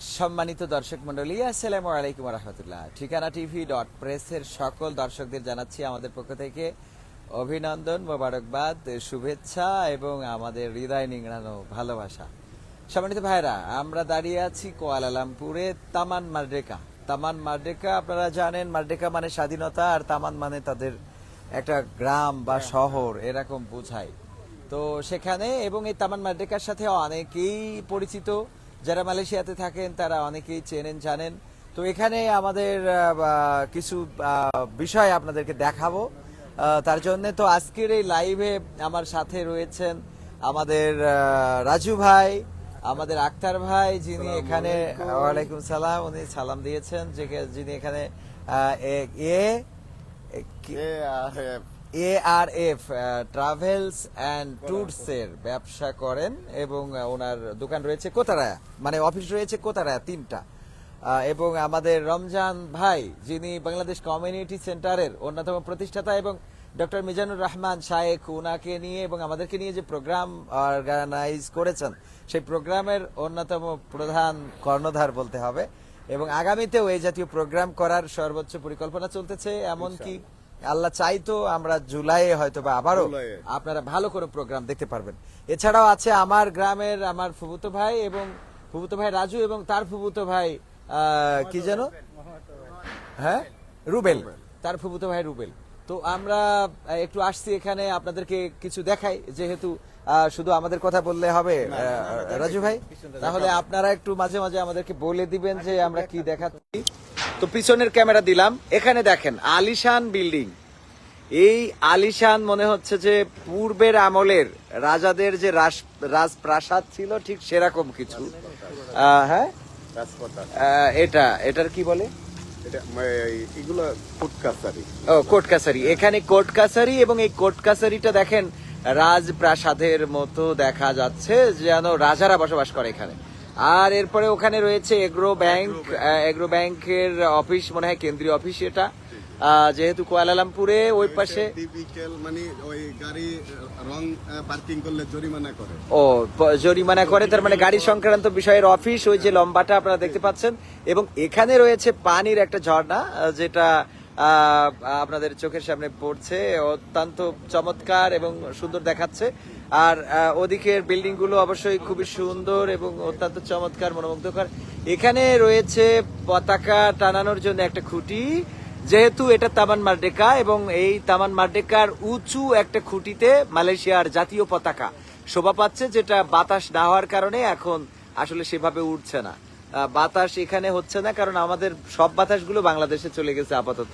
সম্মানিত দর্শক মন্ডলী আসসালামু আলাইকুম রহমতুল্লাহ ঠিকানা টিভি ডট প্রেসের সকল দর্শকদের জানাচ্ছি আমাদের পক্ষ থেকে অভিনন্দন মোবারকবাদ শুভেচ্ছা এবং আমাদের হৃদয় নিংড়ানো ভালোবাসা। সম্মানিত ভাইরা আমরা দাঁড়িয়ে আছি কোয়ালালামপুরে তামান মার্ডেকা। তামান মার্ডেকা আপনারা জানেন মার্ডেকা মানে স্বাধীনতা আর তামান মানে তাদের একটা গ্রাম বা শহর এরকম বোঝায়। তো সেখানে এবং এই তামান মার্ডেকার সাথে অনেকেই পরিচিত। যারা মালয়েশিয়াতে থাকেন তারা অনেকেই চেনেন জানেন। তো এখানে আমাদের কিছু বিষয় আপনাদেরকে দেখাবো। তার জন্য তো আজকের এই লাইভে আমার সাথে রয়েছেন আমাদের রাজু ভাই আমাদের আক্তার ভাই যিনি এখানে ওয়ালাইকুম সালাম উনি সালাম দিয়েছেন। যে যিনি এখানে এ- এ এ- কি- A R F travels and tours এর ব্যবসা করেন এবং ওনার দোকান রয়েছে কোতারায়া মানে অফিস রয়েছে কোতারায়া তিনটা। এবং আমাদের রমজান ভাই, যিনি বাংলাদেশ কমিউনিটি সেন্টারের অন্যতম প্রতিষ্ঠাতা এবং ডক্টর মিজানুর রহমান শায়েক উনাকে নিয়ে এবং আমাদেরকে নিয়ে যে প্রোগ্রাম অর্গানাইজ করেছেন, সেই প্রোগ্রামের অন্যতম প্রধান কর্ণধার বলতে হবে। এবং আগামীতেও এই জাতীয় প্রোগ্রাম করার সর্বোচ্চ পরিকল্পনা চলতেছে, এমনকি আল্লাহ চাইতো আমরা জুলাইয়ে হয়তো বা আবারও আপনারা ভালো করে প্রোগ্রাম দেখতে পারবেন। এছাড়াও আছে আমার গ্রামের আমার ফুবুতো ভাই এবং ফুবুতো ভাই রাজু এবং তার ফুবুতো ভাই আহ, কি যেন? হ্যাঁ? রুবেল। তার ফুবুতো ভাই রুবেল। তো আমরা একটু আসছি এখানে আপনাদেরকে কিছু দেখাই। যেহেতু শুধু আমাদের কথা বললে হবে রাজু ভাই? তাহলে আপনারা একটু মাঝে মাঝে আমাদেরকে বলে দিবেন যে আমরা কি দেখাচ্ছি। তো পিছনের ক্যামেরা দিলাম। এখানে দেখেন আলিশান বিল্ডিং। এই আলিশান মনে হচ্ছে যে পূর্বের আমলের রাজাদের যে রাস- রাজপ্রাসাদ ছিল ঠিক সেরকম কিছু। হ্যাঁ? এটা এটার কি বলে? এগুলো ফুড কাছারি। ও কোর্ট কাছারি। এখানে কোর্ট কাছারি এবং এই কোর্ট কাছারিটা দেখেন রাজপ্রাসাদের মতো দেখা যাচ্ছে যেন রাজারা বসবাস করে এখানে। আর এরপরে ওখানে রয়েছে এগ্রো ব্যাংক এগ্রো ব্যাংকের অফিস মনে হয় কেন্দ্রীয় অফিস এটা। যেহেতু কুয়ালালামপুরে ওই পাশে মানে ওই গাড়ি রং পার্কিং করলে জরিমানা করে। ও জরিমানা করে তার মানে গাড়ি সংক্রান্ত বিষয়ের অফিস ওই যে লম্বাটা আপনারা দেখতে পাচ্ছেন। এবং এখানে রয়েছে পানির একটা ঝর্ণা যেটা আপনাদের চোখের সামনে পড়ছে, অত্যন্ত চমৎকার এবং সুন্দর দেখাচ্ছে। আর ওদিকের বিল্ডিংগুলো অবশ্যই খুবই সুন্দর এবং অত্যন্ত চমৎকার, মনোমুগ্ধকর। এখানে রয়েছে পতাকা টানানোর জন্য একটা খুঁটি, যেহেতু এটা তামান মার্ডেকা এবং এই তামান মার্ডেকার উঁচু একটা খুঁটিতে মালয়েশিয়ার জাতীয় পতাকা শোভা পাচ্ছে, যেটা বাতাস না হওয়ার কারণে এখন আসলে সেভাবে উঠছে না। বাতাস এখানে হচ্ছে না কারণ আমাদের সব বাতাসগুলো বাংলাদেশে চলে গেছে আপাতত।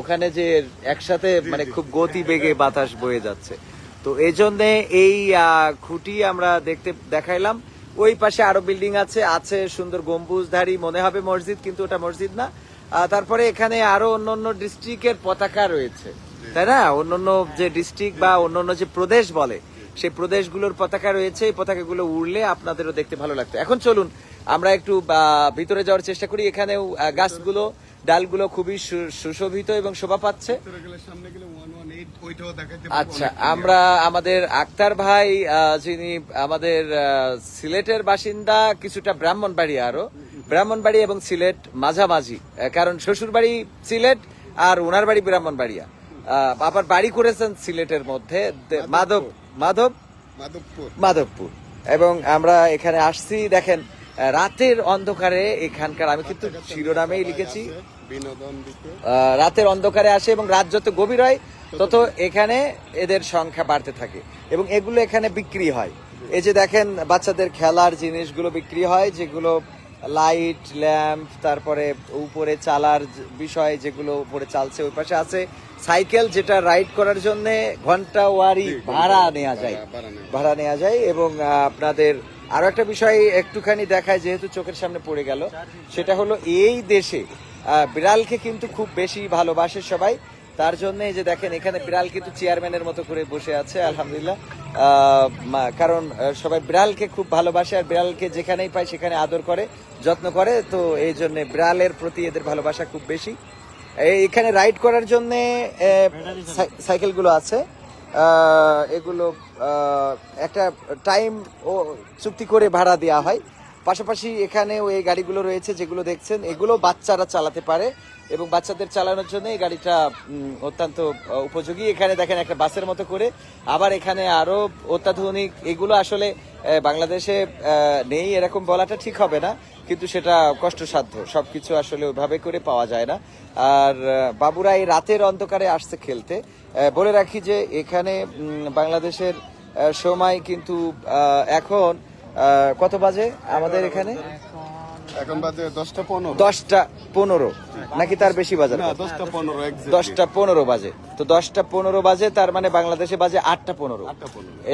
ওখানে যে একসাথে মানে খুব গতি বেগে বাতাস বয়ে যাচ্ছে। তো এই জন্যে এই খুঁটি আমরা দেখতে দেখাইলাম। ওই পাশে আরও বিল্ডিং আছে আছে সুন্দর গম্বুজধারী মনে হবে মসজিদ কিন্তু ওটা মসজিদ না। তারপরে এখানে আরও অন্য অন্য ডিস্ট্রিক্টের পতাকা রয়েছে। তাই না? অন্য অন্য যে ডিস্ট্রিক্ট বা অন্য অন্য যে প্রদেশ বলে সেই প্রদেশগুলোর পতাকা রয়েছে। এই পতাকাগুলো উড়লে আপনাদেরও দেখতে ভালো লাগতো। এখন চলুন আমরা একটু ভিতরে যাওয়ার চেষ্টা করি। এখানেও গাছগুলো ডালগুলো খুবই সুশোভিত এবং শোভা পাচ্ছে। আচ্ছা আমরা আমাদের আক্তার ভাই যিনি আমাদের সিলেটের বাসিন্দা কিছুটা ব্রাহ্মণবাড়ি আরও ব্রাহ্মণবাড়ি এবং সিলেট মাঝামাঝি। কারণ শ্বশুর বাড়ি সিলেট আর ওনার বাড়ি ব্রাহ্মণবাড়িয়া। আহ, আবার বাড়ি করেছেন সিলেটের মধ্যে মাধব মাধব? মাধবপুর। মাধবপুর। এবং আমরা এখানে আসছি দেখেন রাতের অন্ধকারে এখানকার আমি কিন্তু শিরোনামেই লিখেছি বিনোদন রাতের অন্ধকারে আসে এবং রাত যত গভীর হয় তত এখানে এদের সংখ্যা বাড়তে থাকে এবং এগুলো এখানে বিক্রি হয় এই যে দেখেন বাচ্চাদের খেলার জিনিসগুলো বিক্রি হয় যেগুলো লাইট ল্যাম্প তারপরে উপরে চালার বিষয় যেগুলো উপরে চালছে ওই পাশে আছে সাইকেল যেটা রাইড করার জন্য ঘণ্টা ওয়ারি ভাড়া নেওয়া যায় ভাড়া নেওয়া। যায় এবং আপনাদের আরও একটা বিষয় একটুখানি দেখায়, যেহেতু চোখের সামনে পড়ে গেল, সেটা হলো এই দেশে বিড়ালকে কিন্তু খুব বেশি ভালোবাসে সবাই। তার জন্য এই যে দেখেন, এখানে বিড়াল কিন্তু চেয়ারম্যানের মতো করে বসে আছে, আলহামদুলিল্লাহ। কারণ সবাই বিড়ালকে খুব ভালোবাসে আর বিড়ালকে যেখানেই পায় সেখানে আদর করে, যত্ন করে। তো এই জন্য বিড়ালের প্রতি এদের ভালোবাসা খুব বেশি। এখানে রাইড করার জন্য সাইকেলগুলো আছে। এগুলো একটা টাইম ও চুক্তি করে ভাড়া দেওয়া হয়। পাশাপাশি এখানেও এই গাড়িগুলো রয়েছে যেগুলো দেখছেন, এগুলো বাচ্চারা চালাতে পারে এবং বাচ্চাদের চালানোর জন্য এই গাড়িটা অত্যন্ত উপযোগী। এখানে দেখেন একটা বাসের মতো করে। আবার এখানে আরও অত্যাধুনিক, এগুলো আসলে বাংলাদেশে নেই, এরকম বলাটা ঠিক হবে না, কিন্তু সেটা কষ্টসাধ্য। সবকিছু আসলে ওইভাবে করে পাওয়া যায় না। আর বাবুরা এই রাতের অন্ধকারে আসছে খেলতে। বলে রাখি যে এখানে বাংলাদেশের সময় কিন্তু এখন কত বাজে আমাদের এখানে? এখন বাজে দশটা পনেরো। দশটা পনেরো। নাকি তার বেশি বাজার দশটা পনেরো দশটা পনেরো বাজে। তো দশটা পনেরো বাজে তার মানে বাংলাদেশে বাজে আটটা পনেরো।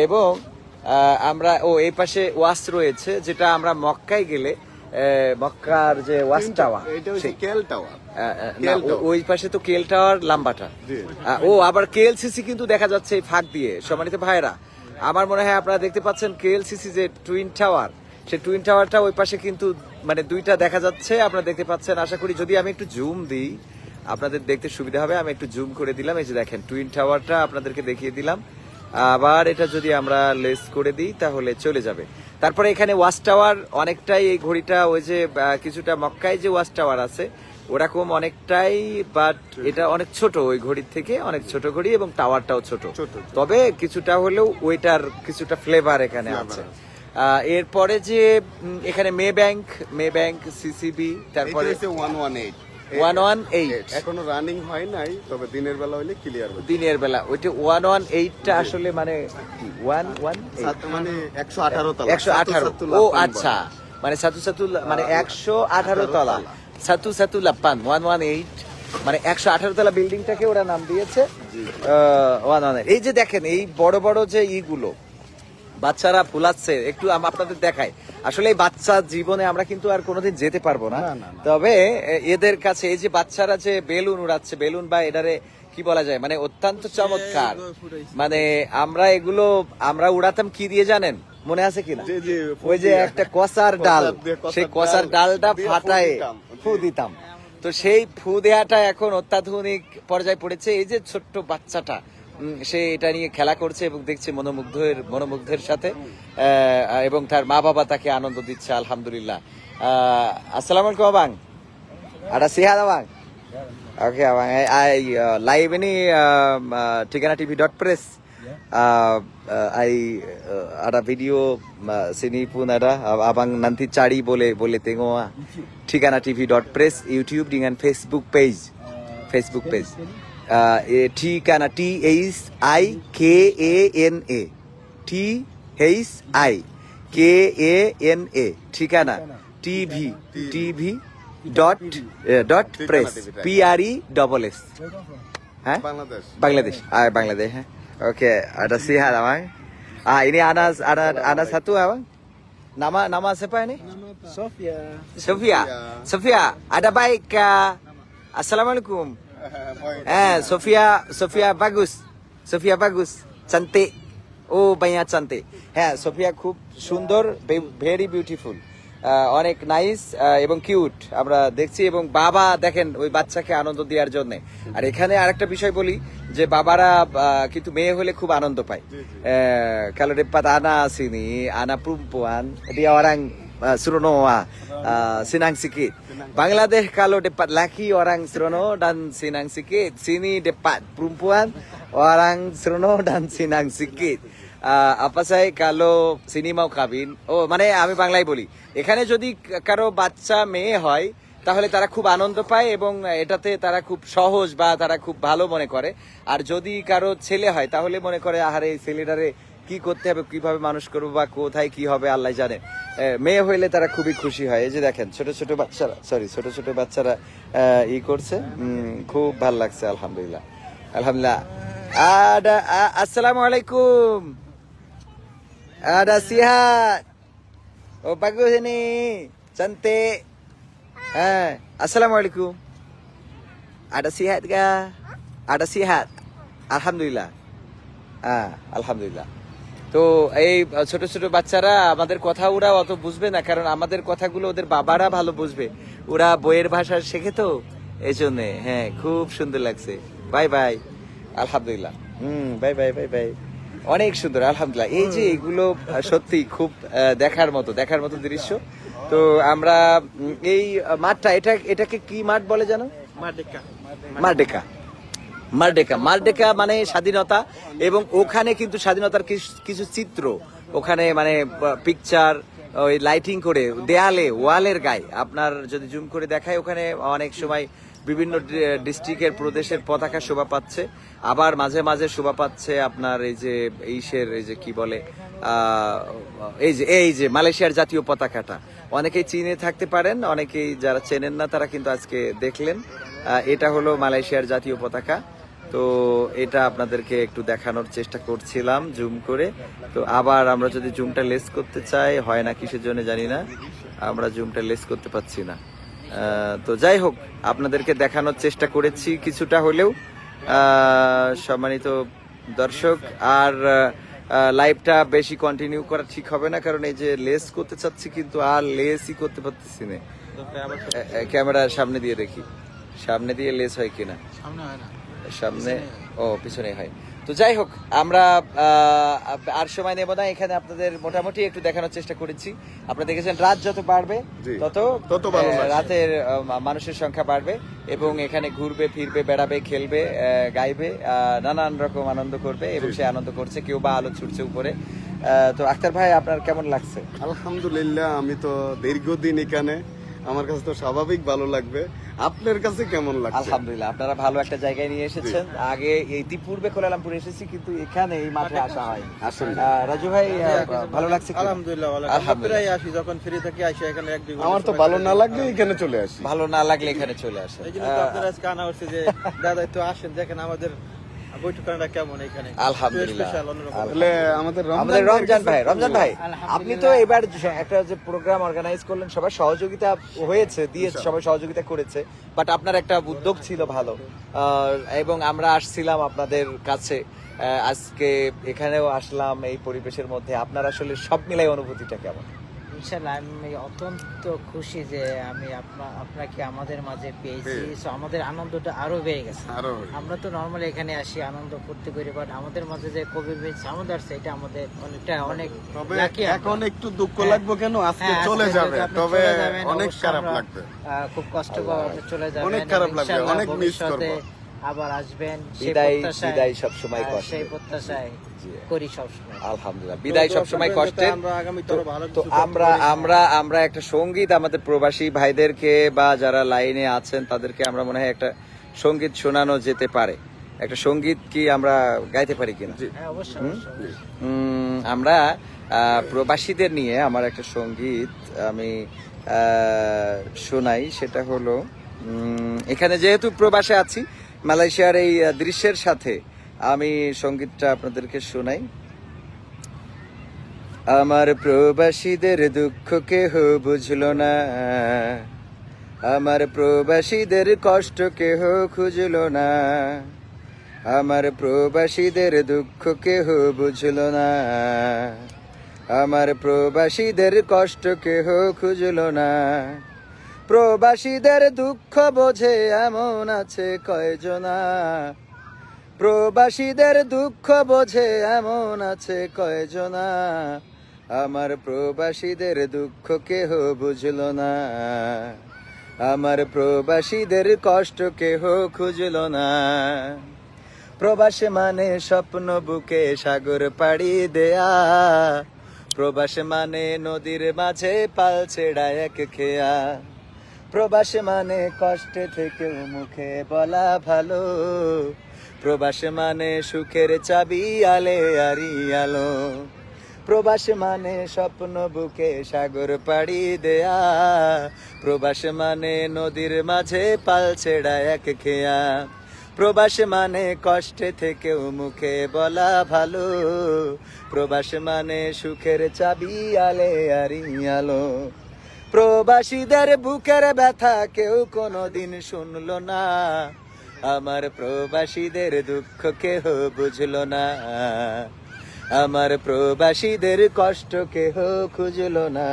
এবং আহ, আমরা ও এই পাশে ওয়াস রয়েছে যেটা আমরা মক্কায় গেলে মক্কার যে ওয়াস টাওয়ার কেল টাওয়ার। ওই পাশে তো কেল টাওয়ার লাম্বাটা। ও আবার কেএলসিসি কিন্তু দেখা যাচ্ছে এই ফাঁক দিয়ে সম্মানিত ভাইরা আমার মনে হয় আপনারা দেখতে পাচ্ছেন কেএলসিসি যে টুইন টাওয়ার সেই টুইন টাওয়ারটা ওই পাশে কিন্তু মানে দুইটা দেখা যাচ্ছে, আপনারা দেখতে পাচ্ছেন। আশা করি যদি আমি একটু জুম দিই, আপনাদের দেখতে সুবিধা হবে। আমি একটু জুম করে দিলাম। এই যে দেখেন টুইন টাওয়ারটা আপনাদেরকে দেখিয়ে দিলাম। আবার এটা যদি আমরা লেস করে দিই, তাহলে চলে যাবে। তারপরে এখানে ওয়াচ টাওয়ার অনেকটাই এই ঘড়িটা, ওই যে কিছুটা মক্কায় যে ওয়াচ টাওয়ার আছে ওরকম অনেকটাই বাট এটা অনেক ছোট ওই ঘড়ির থেকে অনেক ছোট ঘড়ি এবং টাওয়ারটাও ছোট। ছোট। তবে কিছুটা হলেও ওইটার কিছুটা ফ্লেভার এখানে আছে। এরপরে যে এখানে May bank May bank CCB তারপরে হচ্ছে ওয়ান ওয়ান এইট এখনও রানিং হয় নাই তবে দিনের বেলা হইলে ক্লিয়ার হবে দিনের বেলা ওইটা ওয়ান ওয়ান এইটটা আসলে মানে ওয়ান ওয়ান মানে একশো আঠারো তলা। একশো আঠারো। ও আচ্ছা মানে সাতু সাতু মানে একশো আঠারো তলা। সাতু সাতু লাপ্পান ওয়ান ওয়ান এইট মানে একশো আঠারো তলা বিল্ডিংটাকে ওরা নাম দিয়েছে। ওয়ান ওয়ান এই যে দেখেন এই বড় বড় যে ইগুলো বাচ্চারা ফুলাচ্ছে একটু আম- আপনাদের দেখাই। আসলে এই বাচ্চা জীবনে আমরা কিন্তু আর কোনোদিন যেতে পারব না। তবে এদের কাছে এই যে বাচ্চারা যে বেলুন উড়াচ্ছে বেলুন বা এটারে কি বলা যায়? মানে অত্যন্ত চমৎকার। মানে আমরা এগুলো আমরা উড়াতাম কি দিয়ে জানেন? মনে আছে কিনা? জি, জি, ফু ওই যে একটা কসার ডাল। সেই কসার ডালটা ফাটায়। ফু দিতাম তো সেই ফু দেয়াটা এখন অত্যাধুনিক পর্যায়ে পড়েছে এই যে ছোট্ট বাচ্চাটা সে এটা নিয়ে খেলা করছে এবং দেখছে মনোমুগ্ধের মনোমুগ্ধের সাথে এবং তার মা বাবা তাকে আনন্দ দিচ্ছে আলহামদুলিল্লাহ আসসালামু আলাইকুম abang ada সিহাদ আবাং ওকে I, I uh, live ini um, uh, uh, uh, uh, ada video uh, sini pun ada Uh, abang nanti cari boleh boleh tengok ah. tiganatv.press YouTube dengan Facebook page Facebook page uh, eh, Tikana T H I K A N A T H I K A N A ঠিকানা TV TV dot uh, dot ঠিকানা press TV, right. P R E double S হ্যাঁ Bangladesh Bangladesh ah Bangladesh হ্যাঁ Okey, ada sihat abang. Ah ini Anas ada ada satu eh, abang. Nama nama siapa ini? Nama apa? Sofia. Sofia. Sofia, ada baik ke? Assalamualaikum. Eh, Sofia, Sofia bagus. Sofia bagus. Cantik. Oh, banyak cantik. Eh, Sofia cukup sundor, very beautiful. অনেক nice এবং cute. আমরা দেখছি এবং বাবা দেখেন ওই বাচ্চাকে আনন্দ দেওয়ার জন্য। আর এখানে আরেকটা বিষয় বলি যে বাবারা কিন্তু মেয়ে হলে খুব আনন্দ পায়। কালো পাত আনা আসিনি আনা পুম্পুয়ান অরাং সুরনো সিনাং সিকিত বাংলাদেশ কালো ডেপাত লাখি অরাং শ্রনো ডান সিনাং সিকিত সিনি ডেপাত পুম্পুয়ান অরাং শ্রনো ডান সিনাং সিকিত apa saya kalau sini ও মানে আমি বাংলায় বলি। এখানে যদি কারও বাচ্চা মেয়ে হয়, তাহলে তারা খুব আনন্দ পায় এবং এটাতে তারা খুব সহজ বা তারা খুব ভালো মনে করে। আর যদি কারও ছেলে হয়, তাহলে মনে করে, আহারে, এই ছেলেটারে কি করতে হবে, কীভাবে মানুষ করব বা কোথায় কি হবে, আল্লাহ জানে। মেয়ে হইলে তারা খুবই খুশি হয়। এই যে দেখেন, ছোট ছোট বাচ্চারা সরি ছোট ছোট বাচ্চারা ই করছে। খুব ভালো লাগছে, আলহামদুলিল্লাহ। আলহামদুলিল্লাহ। আসসালামু আলাইকুম। Ada sihat. Oh bagus ini. Cantik. Eh assalamualaikum. Ada sihat ga ada sihat. Alhamdulillah. হ্যাঁ আলহামদুলিল্লাহ তো এই ছোট ছোট বাচ্চারা আমাদের কথা ওরা অত বুঝবে না, কারণ আমাদের কথাগুলো ওদের বাবারা ভালো বুঝবে। ওরা বইয়ের ভাষা শেখে তো এই জন্যে হ্যাঁ খুব সুন্দর লাগছে। Bye bye. আলহামদুলিল্লাহ। হুম, বাই বাই বাই বাই। অনেক সুন্দর আলহামদুলিল্লাহ। এই যে এগুলো সত্যি খুব দেখার মতো দেখার মতো দৃশ্য। তো আমরা এই মাঠটা এটা এটাকে কি মাঠ বলে জানো? মারডেকা। মারডেকা। মারডেকা। মানে স্বাধীনতা এবং ওখানে কিন্তু স্বাধীনতার কিছু চিত্র। ওখানে মানে পিকচার ওই লাইটিং করে দেয়ালে ওয়ালের গায়ে। আপনার যদি জুম করে দেখায় ওখানে অনেক সময় বিভিন্ন ডিস্ট্রিক্টের প্রদেশের পতাকা শোভা পাচ্ছে। আবার মাঝে মাঝে শোভা পাচ্ছে আপনার এই যে এইসের এই যে কি বলে এই যে এই যে মালয়েশিয়ার জাতীয় পতাকাটা। অনেকেই চিনে থাকতে পারেন, অনেকেই যারা চেনেন না তারা কিন্তু আজকে দেখলেন। এটা হলো মালয়েশিয়ার জাতীয় পতাকা। তো এটা আপনাদেরকে একটু দেখানোর চেষ্টা করছিলাম, জুম করে। তো আবার আমরা যদি জুমটা লেস করতে চাই, হয় না কিসের জন্য জানি না, আমরা জুমটা লেস করতে পারছি না। তো যাই হোক আপনাদেরকে দেখানোর চেষ্টা করেছি কিছুটা হলেও। সম্মানিত দর্শক আর লাইভটা বেশি কন্টিনিউ করা ঠিক হবে না কারণ এই যে লেস করতে চাচ্ছি কিন্তু আর লেসই করতে পারতেছি না। ক্যামেরার সামনে দিয়ে দেখি। সামনে দিয়ে লেস হয় কিনা? সামনে ও পিছনে হয়। তো যাই হোক আমরা আহ, আর সময় নেব না এখানে আপনাদের মোটামুটি একটু দেখানোর চেষ্টা করেছি। আপনারা দেখেছেন রাত যত বাড়বে তত তত। রাতের মানুষের সংখ্যা বাড়বে এবং এখানে ঘুরবে ফিরবে বেড়াবে খেলবে গাইবে আহ, নানান রকম আনন্দ করবে এবং সে আনন্দ করছে কেউ বা আলো ছুটছে উপরে। আহ, তো আক্তার ভাই আপনার কেমন লাগছে? আলহামদুলিল্লাহ আমি তো দীর্ঘদিন এখানে আমার কাছে তো স্বাভাবিক ভালো লাগবে। আপনার কাছে কেমন লাগছে? আলহামদুলিল্লাহ আপনারা ভালো একটা জায়গায় নিয়ে এসেছেন। আগে ইতিপূর্বে কোলালামপুরে এসেছি কিন্তু এখানে এই মাঠে আসা হয় আসলে। রাজু ভাই ভালো লাগছে কি? আলহামদুলিল্লাহ ভালো আলহামদুলিল্লাহ। প্রায় আসি যখন ফ্রি থাকি আসি এখানে এক দুই আমার তো ভালো না লাগলে এখানে চলে আসি। ভালো না লাগলে এখানে চলে আসে। এই জন্য তো আজকে আনা হচ্ছে যে দাদা একটু আসেন দেখেন আমাদের বৈঠকখানাটা কেমন এখানে? আলহামদুলিল্লাহ। তাহলে আমাদের আমাদের রমজান ভাই রমজান ভাই আপনি তো এবার একটা যে প্রোগ্রাম অর্গানাইজ করলেন সবার সহযোগিতা হয়েছে দিয়েছে সবাই সহযোগিতা করেছে বাট আপনার একটা উদ্যোগ ছিল ভালো। আহ, এবং আমরা আসছিলাম আপনাদের কাছে। আজকে এখানেও আসলাম এই পরিবেশের মধ্যে। আপনার আসলে সব মিলাই অনুভূতিটা কেমন? ইনশাল্লাহ আমি অত্যন্ত খুশি যে আমি আপনাকে আমাদের মাঝে পেয়েছি পেয়ে। আমাদের আনন্দটা আরও বেড়ে গেছে আমরা তো নর্মালি এখানে আসি আনন্দ করতে করি বাট আমাদের মাঝে যে কবির ভাই সাউন্ড আসছে এটা আমাদের অনেকটা অনেক। এখন একটু দুঃখ হ্যাঁ। লাগবে কেন আজকে হ্যাঁ, চলে যাবে তবে অনেক খারাপ লাগবে খুব কষ্ট পাবে চলে যাবেন অনেক খারাপ লাগবে, অনেক ভবিষ্যতে করব। আবার আসবেন বিদায় বিদায় সবসময় আহ, কষ্ট সেই প্রত্যাশায়। করি সবসময়। আলহামদুলিল্লাহ। বিদায় সবসময় যাতে কষ্টের। তো আমরা আমরা আমরা একটা সংগীত আমাদের প্রবাসী ভাইদেরকে বা যারা লাইনে আছেন তাদেরকে আমরা মনে হয় একটা সংগীত শোনানো যেতে পারে। একটা সংগীত কি আমরা গাইতে পারি কিনা? হ্যাঁ আমরা আহ, প্রবাসীদের নিয়ে আমার একটা সংগীত আমি আহ, শোনাই। সেটা হলো উম, এখানে যেহেতু প্রবাসে আছি মালয়েশিয়ার এই দৃশ্যের সাথে আমি সঙ্গীতটা আপনাদেরকে শোনাই। আমার প্রবাসীদের দুঃখ কেহ বুঝলো না। আমার প্রবাসীদের কষ্ট কেহ খুঁজলো না। আমার প্রবাসীদের দুঃখ কেহ বুঝলো না। আমার প্রবাসীদের কষ্ট কেহ খুঁজলো না। প্রবাসীদের দুঃখ বোঝে এমন আছে কয়জনা। প্রবাসীদের দুঃখ বোঝে এমন আছে কয়জনা। আমার প্রবাসীদের দুঃখ কেহ বুঝলো না। আমার প্রবাসীদের কষ্ট কেহ খুঁজলো না। প্রবাস মানে স্বপ্ন বুকে সাগর পাড়ি দেয়া। প্রবাস মানে নদীর মাঝে পাল ছেড়া এক খেয়া। প্রবাস মানে কষ্টে থেকেও মুখে বলা ভালো। প্রবাস মানে সুখের চাবি, আলে আরি আলো। প্রবাস মানে স্বপ্ন বুকে সাগর পাড়ি দেয়া। প্রবাস মানে নদীর মাঝে পাল ছেড়া এক খেয়া। প্রবাস মানে কষ্টে থেকেও মুখে বলা ভালো। প্রবাস মানে সুখের চাবি, আলে আরি আলো। প্রবাসীদের বুকের ব্যথা কেউ কোনোদিন শুনল না। আমার প্রবাসীদের দুঃখ কেহ বুঝল না। আমার প্রবাসীদের কষ্ট কেহ খুঁজল না।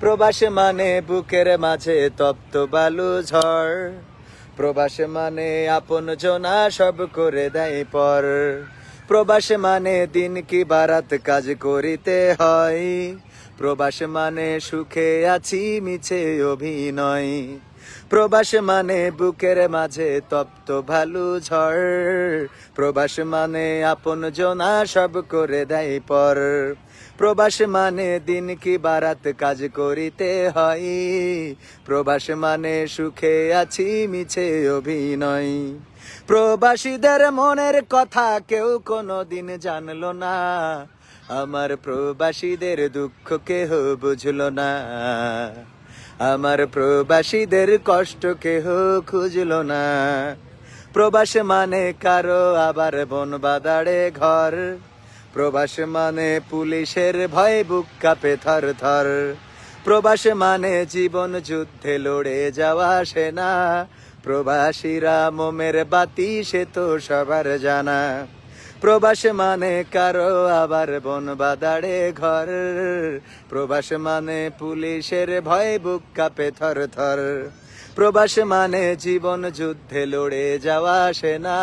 প্রবাস মানে বুকের মাঝে তপ্ত বালু ঝড়। প্রবাস মানে আপন জনা সব করে দেয় পর। প্রবাস মানে দিন কি বারাত কাজ করিতে হয়। প্রবাস মানে সুখে আছি, মিছে অভিনয়। প্রবাস মানে বুকের মাঝে তপ্ত ভালু ঝড়। প্রবাস মানে আপন জনা সব করে দেয় পর। প্রবাস মানে দিন কি বারাত কাজ করিতে হয়। প্রবাস মানে সুখে আছি, মিছে অভিনয়। প্রবাসীদের মনের কথা কেউ কোনো দিন জানলো না। আমার প্রবাসীদের দুঃখ কেহ বুঝলো না। আমার প্রবাসীদের কষ্ট কেহ খুঁজলো না। প্রবাস মানে কারও আবার বন বাদাড়ে ঘর। প্রবাস মানে পুলিশের ভয় বুক কাঁপে থর থর। প্রবাস মানে জীবন যুদ্ধে লড়ে যাওয়া সেনা প্রবাসীরা মোমের বাতি সে তো সবার জানা। প্রবাস মানে কারও আবার বন বাদাড়ে ঘর। প্রবাস মানে পুলিশের ভয় বুক কাঁপে থর থর প্রবাস মানে জীবন যুদ্ধে লড়ে যাওয়া সেনা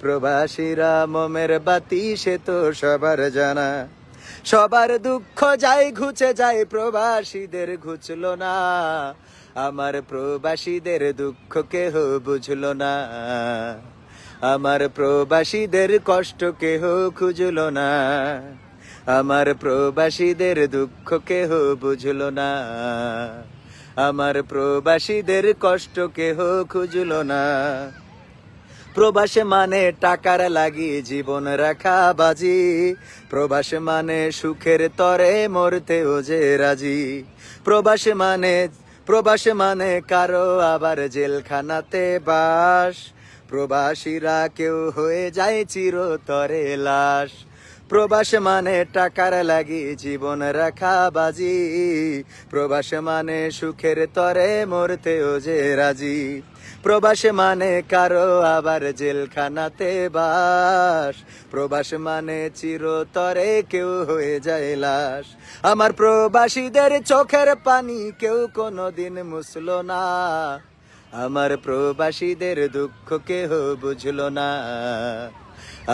প্রবাসীরা মোমের বাতি, সে তো সবার জানা। সবার দুঃখ যায়, ঘুচে যায়, প্রবাসীদের ঘুচলো না। আমার প্রবাসীদের দুঃখ কেহ বুঝলো না। আমার প্রবাসীদের কষ্ট কেহ খুঁজলো না। আমার প্রবাসীদের দুঃখ কেহ বুঝলো না। আমার প্রবাসীদের কষ্ট কেহ খুঁজলো না। প্রবাস মানে টাকার লাগি জীবন রাখা বাজি। প্রবাস মানে সুখের তরে মরতেও যে রাজি। প্রবাস মানে প্রবাস মানে কারও আবার জেলখানাতে বাস। প্রবাসীরা কেউ হয়ে যায় চিরতরে লাশ। প্রবাস মানে টাকার লাগি, জীবন রাখা বাজি। প্রবাস মানে সুখের তরে মরতেও যে রাজি। প্রবাস মানে কারও আবার জেলখানাতে বাস। প্রবাস মানে চিরতরে কেউ হয়ে যায় লাশ। আমার প্রবাসীদের চোখের পানি কেউ কোনোদিন মুসলো না। আমার প্রবাসীদের দুঃখ কেহ বুঝলো না।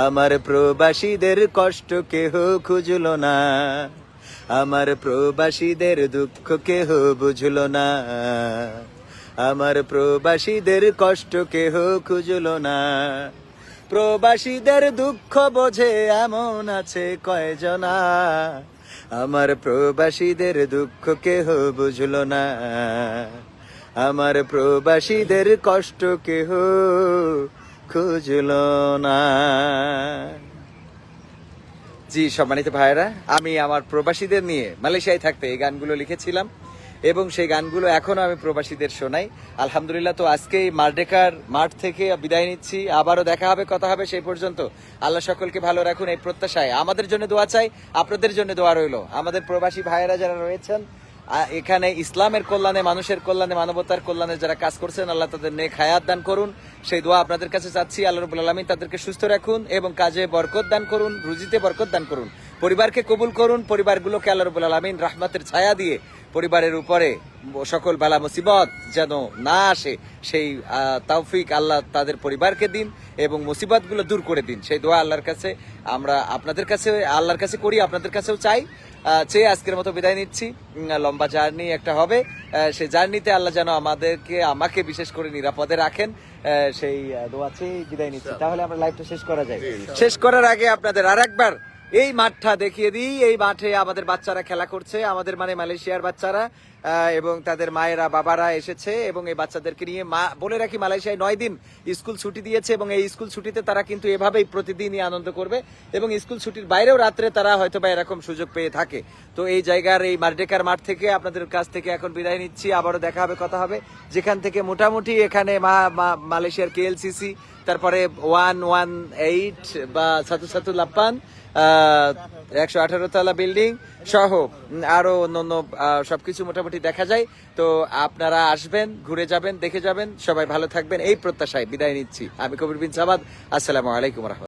আমার প্রবাসীদের কষ্ট কেহ খুঁজলো না। আমার প্রবাসীদের দুঃখ কেহ বুঝলো না। আমার প্রবাসীদের কষ্ট কেহ খুঁজলো না। প্রবাসীদের দুঃখ বোঝে এমন আছে কয়জনা। আমার প্রবাসীদের দুঃখ কেহ বুঝলো না। আমার প্রবাসীদের কষ্ট কেহ খুঁজলো না। জি, সম্মানিত ভাইয়েরা, আমি আমার প্রবাসীদের নিয়ে মালয়েশিয়ায় থাকতে এই গানগুলো লিখেছিলাম এবং সেই গানগুলো এখনও আমি প্রবাসীদের শোনাই। আলহামদুলিল্লাহ, তো আজকে মার্ডেকার মাঠ থেকে বিদায় নিচ্ছি। আবারও দেখা হবে, কথা হবে সেই পর্যন্ত। আল্লাহ সকলকে ভালো রাখুন এই প্রত্যাশায়। আমাদের জন্য দোয়া চাই, আপনাদের জন্য দোয়া রইল। আমাদের প্রবাসী ভাইয়েরা যারা রয়েছেন এখানে ইসলামের কল্যাণে, মানুষের কল্যাণে, মানবতার কল্যাণে যারা কাজ করছেন, আল্লাহ তাদের নেক হায়াত দান করুন। সেই দোয়া আপনাদের কাছে চাচ্ছি, আল্লাহ রবুল আলমিন তাদেরকে সুস্থ রাখুন এবং কাজে বরকত দান করুন, রুজিতে বরকত দান করুন। পরিবারকে কবুল করুন, পরিবারগুলোকে আল্লাহ রবুল আলমিন রাহমাতের ছায়া দিয়ে পরিবারের উপরে সকল বালা মুসিবত যেন না আসে সেই তৌফিক আল্লাহ তাদের পরিবারকে দিন এবং মুসিবতগুলো দূর করে দিন। সেই দোয়া আল্লাহর কাছে আমরা আপনাদের কাছে আল্লাহর কাছে করি আপনাদের কাছেও চাই। চেয়ে আজকের মতো বিদায় নিচ্ছি। লম্বা জার্নি একটা হবে। সেই জার্নিতে আল্লাহ যেন আমাদেরকে আমাকে বিশেষ করে নিরাপদে রাখেন। আহ, সেই দোয়া চেয়ে বিদায় নিচ্ছি। তাহলে আমরা লাইভটা শেষ করা যায়। শেষ করার আগে আপনাদের আর একবার এই মাঠটা দেখিয়ে দিই। এই মাঠে আমাদের বাচ্চারা খেলা করছে। আমাদের মানে মালয়েশিয়ার বাচ্চারা এবং তাদের মায়েরা, বাবারা এসেছে এবং এই বাচ্চাদেরকে নিয়ে মা, বলে রাখি মালয়েশিয়ায় নয় দিন স্কুল ছুটি দিয়েছে এবং এই স্কুল ছুটিতে তারা কিন্তু এভাবেই প্রতিদিনই আনন্দ করবে এবং স্কুল ছুটির বাইরেও রাত্রে তারা হয়তো বা এরকম সুযোগ পেয়ে থাকে। তো এই জায়গার এই মার্ডেকার মাঠ থেকে আপনাদের কাছ থেকে এখন বিদায় নিচ্ছি। আবারও দেখা হবে, কথা হবে। যেখান থেকে মোটামুটি এখানে মা মালয়েশিয়ার কেএলসিসি তারপরে ওয়ান ওয়ান এইট বা সাতু সাতু লাপ্পান একশো আঠারো তলা বিল্ডিং সহ আরও অন্য সবকিছু মোটামুটি দেখা যায়। তো আপনারা আসবেন, ঘুরে যাবেন, দেখে যাবেন। সবাই ভালো থাকবেন। এই প্রত্যাশায় বিদায় নিচ্ছি। আমি কবির বিন সাবাদ আসসালামু আলাইকুম রহমতুল্লাহ।